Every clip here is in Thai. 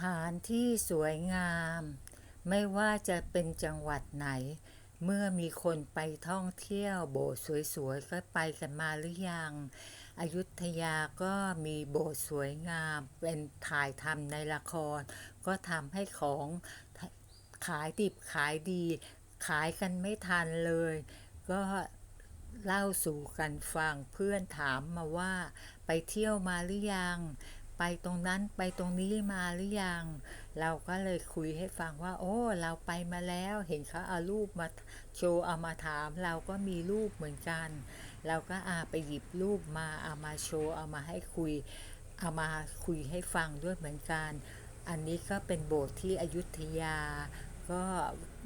ถานที่สวยงาม ไม่ว่าจะเป็นจังหวัดไหน เมื่อมีคนไปท่องเที่ยวโบสถ์สวยๆก็ไปกันมาหรือยัง อยุธยาก็มีโบสถ์สวยงาม เป็นถ่ายทำในละคร ก็ทำให้ของขายดิบขายดี ขายกันไม่ทันเลย ก็เล่าสู่กันฟังเพื่อนถามมาว่า ไปเที่ยวมาหรือยัง ไปตรงนั้นไปตรงนี้มาหรือยัง เราก็เลยคุยให้ฟังว่า โอ้ เราไปมาแล้วเห็นเขาเอารูปมาโชว์เอามาถาม เราก็มีรูปเหมือนกัน เราก็อาไปหยิบรูปมาเอามาโชว์เอามาให้คุย เอามาคุยให้ฟังด้วยเหมือนกัน อันนี้ก็เป็นโบสถ์ที่อยุธยาก็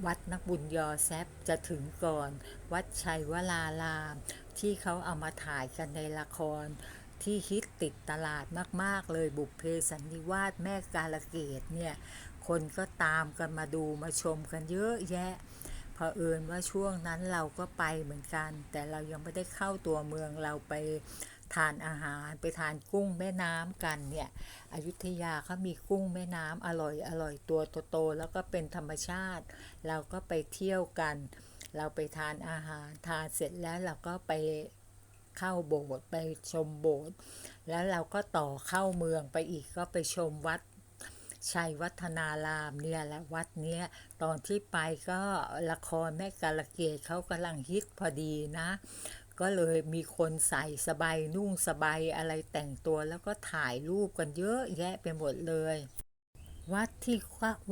วัดนักบุญยอแซบจะถึงก่อน วัดชัยวราราม ที่เขาเอามาถ่ายกันในละคร ที่ฮิตติดตลาดมาก ๆ เลยบุพเพสันนิวาสแม่กาลเกตเนี่ย คนก็ตามกันมาดูมาชมกันเยอะแยะเผอิญว่าช่วงนั้นเราก็ไปเหมือนกัน แต่เรายังไม่ได้เข้าตัวเมืองเราไปทานอาหารไปทานกุ้งแม่น้ำกันเนี่ยอยุธยาเขามีกุ้งแม่น้ำอร่อยอร่อยตัวโตๆแล้วก็เป็นธรรมชาติ เราก็ไปเที่ยวกัน เราไปทานอาหารทานเสร็จแล้วเราก็ไป เข้าโบสถ์ไปชมโบสถ์แล้วเราก็ต่อเข้าเมืองไปอีกก็ไปชมวัดชัยวัฒนารามเนี่ยแหละวัดเนี้ยตอนที่ไปก็ละครแม่กาลเกตเขากำลังฮิตพอดีนะ ก็เลยมีคนใส่สบายนุ่งสบายอะไรแต่งตัวแล้วก็ถ่ายรูปกันเยอะแยะไปหมดเลย วัดที่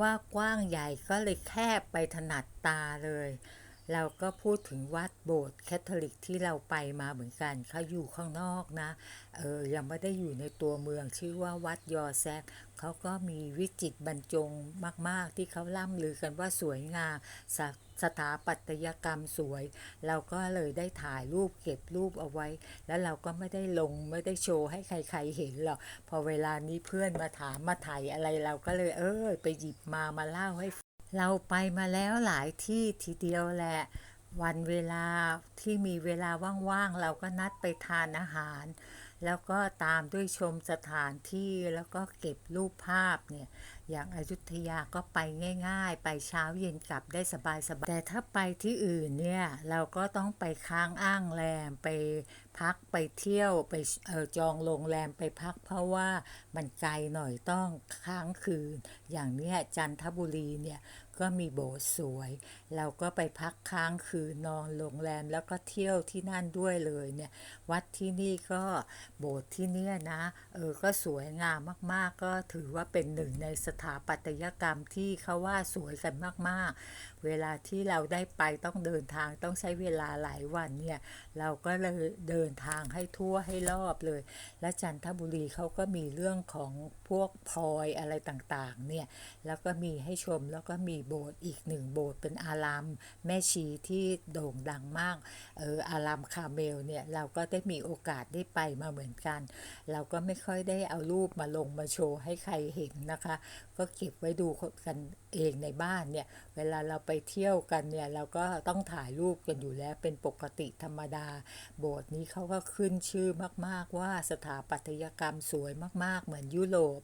ว่ากว้างใหญ่ก็เลยแคบไปถนัดตาเลย เราก็พูดถึงวัดโบสถ์แคทอลิกที่เราไปมาเหมือนกันเขาอยู่ข้างนอกนะ เออ ยังไม่ได้อยู่ในตัวเมืองชื่อว่าวัดยอแซกเขาก็มีวิจิตบรรจงมาก ๆ ที่เขาล่ำลือกันว่าสวยงามสสถาปัตยกรรมสวย เราก็เลยได้ถ่ายรูปเก็บรูปเอาไว้ แล้วเราก็ไม่ได้ลงไม่ได้โชว์ให้ใคร ๆ เห็นหรอก พอเวลานี้เพื่อนมาถามมาถ่ายอะไรเราก็เลยเออไปหยิบมามาเล่าให้ เราไปมาแล้วหลายที่ทีเดียวแหละ วันเวลาที่มีเวลาว่างๆ เราก็นัดไปทานอาหาร แล้วก็ตามด้วยชมสถานที่แล้วก็เก็บรูปภาพเนี่ยอย่างอายุทยาก็ไปง่าย ๆ ไปเช้าเย็นกลับได้สบายๆแต่ถ้าไปที่อื่นเนี่ยเราก็ต้องไปค้างอ้างแรมไปพักไปเที่ยวไปเออจองโรงแรมไปพักเพราะว่ามันไกลหน่อยต้องค้างคืน อย่างเนี้ยจันทบุรีเนี่ยก็มีโบสถ์สวย เราก็ไปพักค้างคืนนอนโรงแรมแล้วก็เที่ยวที่นั่นด้วยเลยเนี่ยวัดที่นี่ก็โบสถ์ที่เนี่ยนะเออก็สวยงามมากๆ ก็ถือว่าเป็นหนึ่งในสถาปัตยกรรมที่เขาว่าสวยกันมากๆ เวลาที่เราได้ไปต้องเดินทางต้องใช้เวลาหลายวันเนี่ย เราก็เลยเดินทางให้ทั่วให้รอบเลย และจันทบุรีเขาก็มีเรื่องของพวกพลอยอะไรต่างๆเนี่ย แล้วก็มีให้ชมแล้วก็มีโบสถ์อีกหนึ่งโบสถ์เป็นอารามแม่ชีที่โด่งดังมากเอออารามคาเมลเนี่ยเราก็ได้มีโอกาสได้ไปมาเหมือนกัน เราก็ไม่ค่อยได้เอารูปมาลงมาโชว์ให้ใครเห็นนะคะ ก็เก็บไว้ดูกันเองในบ้านเนี่ย เวลาเราไปเที่ยวกันเนี่ย เราก็ต้องถ่ายรูปกันอยู่แล้วเป็นปกติธรรมดา โบสถ์นี้เขาก็ขึ้นชื่อมากๆว่าสถาปัตยกรรมสวยมากๆ เหมือนยุโรป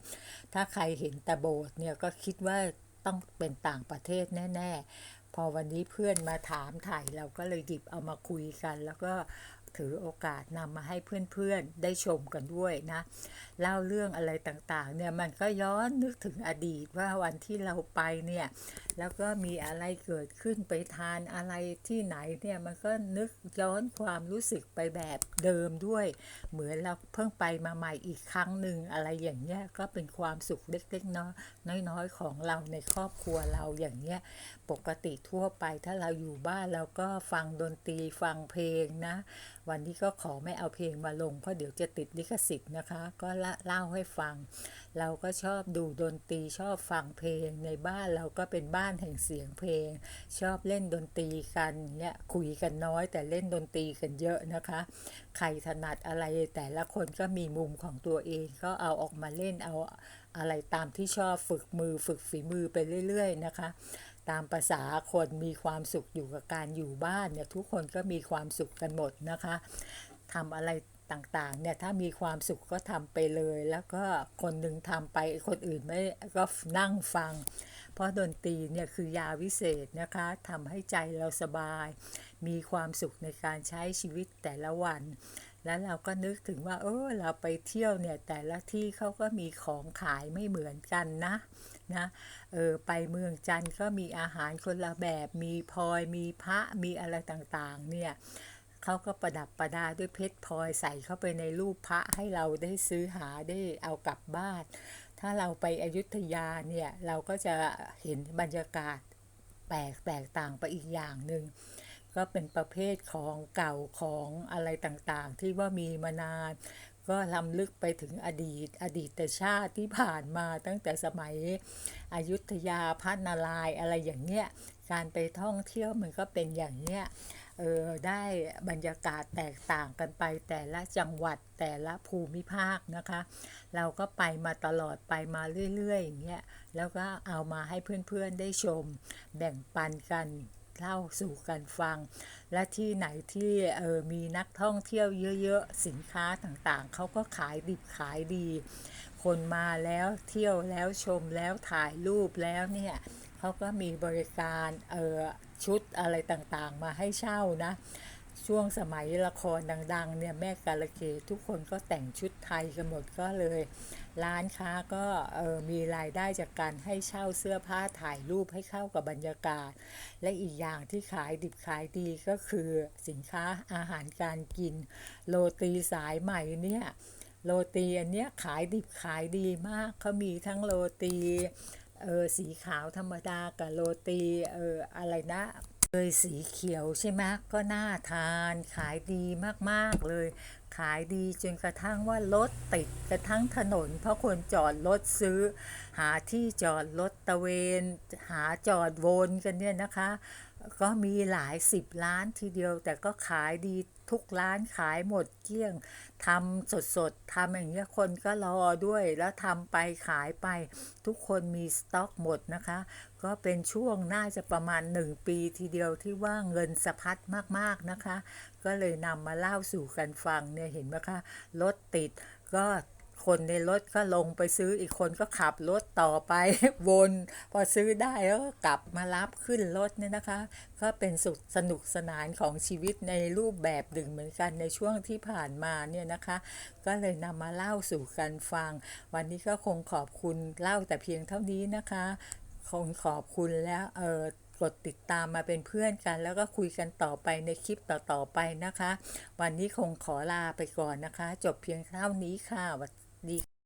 ถ้าใครเห็นแต่โบสถ์เนี่ยก็คิดว่าต้องเป็นต่างประเทศแน่ ๆ พอวันนี้เพื่อนมาถามถ่ายเราก็เลยหยิบเอามาคุยกัน แล้วก็ ถือโอกาสนำมาให้เพื่อนๆ ได้ชมกันด้วยนะ เล่าเรื่องอะไรต่างๆ เนี่ยมันก็ย้อนนึกถึงอดีตว่าวันที่เราไปเนี่ย แล้วก็มีอะไรเกิดขึ้นไปทานอะไรที่ไหนเนี่ยมันก็นึกย้อนความรู้สึกไปแบบเดิมด้วย เหมือนเราเพิ่งไปมาใหม่อีกครั้งหนึ่งอะไรอย่างเงี้ยก็เป็นความสุขเล็กๆเนาะน้อยๆของเราในครอบครัวเราอย่างเงี้ยปกติทั่วไปถ้าเราอยู่บ้านเราก็ฟังดนตรีฟังเพลงนะวันนี้ก็ขอไม่เอาเพลงมาลง เพราะเดี๋ยวจะติดลิขสิทธิ์นะคะ ก็เล่าให้ฟัง เราก็ชอบดูดนตรีชอบฟังเพลงในบ้านเราก็เป็นบ้านแห่งเสียงเพลง ชอบเล่นดนตรีกันเนี่ยคุยกันน้อย แต่เล่นดนตรีกันเยอะนะคะ ใครถนัดอะไรแต่ละคนก็มีมุมของตัวเองก็เอาออกมาเล่นเอาอะไรตามที่ชอบฝึกมือฝึกฝีมือไปเรื่อย ๆ นะคะ ตามภาษาคนมีความสุขอยู่กับการอยู่บ้านเนี่ยทุกคนก็มีความสุขกันหมดนะคะทำอะไรต่างๆเนี่ยถ้ามีความสุขก็ทำไปเลย แล้วก็คนหนึ่งทำไปคนอื่นไม่ก็นั่งฟัง เพราะดนตรีเนี่ยคือยาวิเศษนะคะทำให้ใจเราสบาย มีความสุขในการใช้ชีวิตแต่ละวัน แล้วเราก็นึกถึงว่า เออเราไปเที่ยวเนี่ย แต่ละที่เขาก็มีของขายไม่เหมือนกันนะนะเออไปเมืองจันทร์ก็มีอาหารคนละแบบ มีพลอยมีพระมีอะไรต่างๆ เนี่ยเขาก็ประดับประดาด้วยเพชรพลอยใส่เข้าไปในรูปพระให้เราได้ซื้อหาได้เอากลับบ้าน ถ้าเราไปอยุธยาเนี่ย เราก็จะเห็นบรรยากาศแปลกแตกต่างไปอีกอย่างหนึ่ง ก็เป็นประเภทของเก่าของอะไรต่างๆ ที่ว่ามีมานาน ก็ลำลึกไปถึงอดีต อดีตชาติที่ผ่านมาตั้งแต่สมัยอยุธยาพระนารายอะไรอย่างเงี้ยการไปท่องเที่ยวมันก็เป็นอย่างเนี้ยเออได้บรรยากาศแตกต่างกันไปแต่ละจังหวัดแต่ละภูมิภาคนะคะ เราก็ไปมาตลอดไปมาเรื่อยๆอย่างเงี้ยแล้วก็เอามาให้เพื่อนๆได้ชมแบ่งปันกัน เล่าสู่กันฟัง และที่ไหนที่เออมีนักท่องเที่ยวเยอะๆ สินค้าต่างๆ เขาก็ขายดิบขายดี คนมาแล้วเที่ยวแล้วชมแล้วถ่ายรูปแล้วเนี่ยเขาก็มีบริการเออชุดอะไรต่างๆ มาให้เช่านะ ช่วงสมัยละครดัง ๆ เนี่ยแม่กาลเกตทุกคนก็แต่งชุดไทยกันหมดก็เลย ร้านค้าก็เออมีรายได้จากการให้เช่าเสื้อผ้าถ่ายรูปให้เข้ากับบรรยากาศ และอีกอย่างที่ขายดิบขายดีก็คือสินค้าอาหารการกิน โรตีสายใหม่เนี่ยโรตีอันเนี้ยขายดิบขายดีมากเขามีทั้งโรตีเออสีขาวธรรมดากับโรตีเอออะไรนะ เลยสีเขียวใช่ไหมก็น่าทานขายดีมากๆเลย ขายดีจนกระทั่งว่ารถติดกระทั่งถนน เพราะคนจอดรถซื้อ หาที่จอดรถตะเวน หาจอดวนกันเนี่ยนะคะ ก็มีหลายสิบร้านทีเดียว แต่ก็ขายดีทุกร้านขายหมดเกลี้ยงทำสดๆทำอย่างเงี้ยคนก็รอด้วยแล้วทำไปขายไป ทุกคนมีสต็อกหมดนะคะ ก็เป็นช่วงน่าจะประมาณ 1 ปีทีเดียวที่ว่าเงินสะพัดมากๆนะคะก็เลยนำมาเล่าสู่กันฟังเนี่ยเห็นไหมคะรถติดก็คนในรถก็ลงไปซื้ออีกคนก็ขับรถต่อไปวนพอซื้อได้แล้วก็กลับมารับขึ้นรถเนี่ยนะคะ ก็เป็นสุขสนุกสนานของชีวิตในรูปแบบหนึ่งเหมือนกันในช่วงที่ผ่านมาเนี่ยนะคะ ก็เลยนำมาเล่าสู่กันฟัง วันนี้ก็คงขอบคุณเล่าแต่เพียงเท่านี้นะคะ คงขอบคุณแล้วเออ กดติดตามมาเป็นเพื่อนกัน แล้วก็คุยกันต่อไปในคลิปต่อๆไปนะคะ วันนี้คงขอลาไปก่อนนะคะ จบเพียงเท่านี้ค่ะสวัสดี